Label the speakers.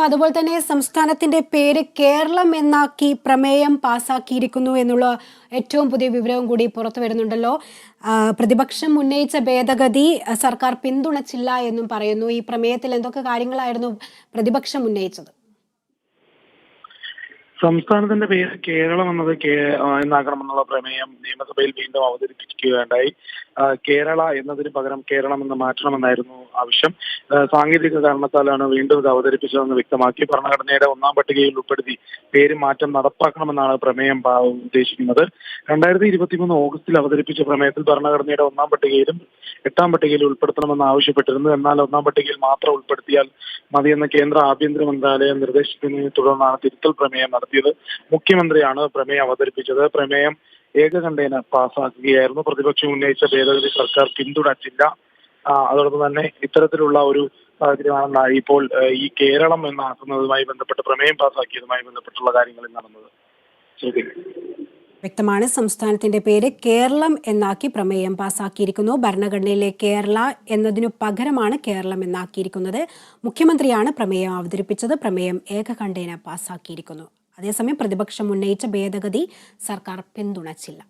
Speaker 1: അതുപോലെ തന്നെ സംസ്ഥാനത്തിന്റെ പേര് കേരളം എന്നാക്കി പ്രമേയം പാസാക്കിയിരിക്കുന്നു എന്നുള്ള ഏറ്റവും പുതിയ വിവരവും കൂടി പുറത്തു വരുന്നുണ്ടല്ലോ. പ്രതിപക്ഷം ഉന്നയിച്ച ഭേദഗതി സർക്കാർ പിന്തുണച്ചില്ല എന്നും പറയുന്നു. ഈ പ്രമേയത്തിൽ എന്തൊക്കെ കാര്യങ്ങളായിരുന്നു പ്രതിപക്ഷം ഉന്നയിച്ചത്?
Speaker 2: സംസ്ഥാനത്തിന്റെ പേര് കേരളം എന്നത് എന്നാക്കണമെന്നുള്ള പ്രമേയം നിയമസഭയിൽ വീണ്ടും അവതരിപ്പിക്കുകയുണ്ടായി. കേരള എന്നതിന് പകരം കേരളം എന്ന് മാറ്റണമെന്നായിരുന്നു ആവശ്യം. സാങ്കേതിക കാരണത്താലാണ് വീണ്ടും ഇത് അവതരിപ്പിച്ചതെന്ന് വ്യക്തമാക്കി. ഭരണഘടനയുടെ ഒന്നാം പട്ടികയിൽ ഉൾപ്പെടുത്തി പേര് മാറ്റം നടപ്പാക്കണമെന്നാണ് പ്രമേയം ഉദ്ദേശിക്കുന്നത്. രണ്ടായിരത്തി ഇരുപത്തിമൂന്ന് ഓഗസ്റ്റിൽ അവതരിപ്പിച്ച പ്രമേയത്തിൽ ഭരണഘടനയുടെ ഒന്നാം പട്ടികയിലും എട്ടാം പട്ടികയിലും ഉൾപ്പെടുത്തണമെന്ന് ആവശ്യപ്പെട്ടിരുന്നു. എന്നാൽ ഒന്നാം പട്ടികയിൽ മാത്രം ഉൾപ്പെടുത്തിയാൽ മതിയെന്ന് കേന്ദ്ര ആഭ്യന്തര മന്ത്രാലയം നിർദ്ദേശിച്ചതിനെ തുടർന്നാണ് തിരുത്തൽ പ്രമേയം നടത്തിയത്. മുഖ്യമന്ത്രിയാണ് പ്രമേയം അവതരിപ്പിച്ചത്. പ്രമേയം ഏകകണ്ഠേന പാസ്സാക്കുകയായിരുന്നു പ്രതിപക്ഷം ഉന്നയിച്ച ഭേദഗതി സർക്കാർ പിന്തുണച്ചില്ല അതോടൊപ്പം തന്നെ ഇത്തരത്തിലുള്ള ഒരു സാഹചര്യമാണ് ഇപ്പോൾ ഈ കേരളം എന്നാക്കുന്നതുമായി ബന്ധപ്പെട്ട് പ്രമേയം പാസ്സാക്കിയതുമായി ബന്ധപ്പെട്ടുള്ള കാര്യങ്ങളിൽ നടന്നത്. ശരി.
Speaker 1: വ്യക്തമാണ്. സംസ്ഥാനത്തിന്റെ പേര് കേരളം എന്നാക്കി പ്രമേയം പാസാക്കിയിരിക്കുന്നു. ഭരണഘടനയിലെ കേരള എന്നതിനു പകരമാണ് കേരളം എന്നാക്കിയിരിക്കുന്നത്. മുഖ്യമന്ത്രിയാണ് പ്രമേയം അവതരിപ്പിച്ചത്. പ്രമേയം ഏകകണ്ഠേന പാസാക്കിയിരിക്കുന്നു. അതേസമയം പ്രതിപക്ഷം ഉന്നയിച്ച ഭേദഗതി സർക്കാർ പിന്തുണച്ചില്ല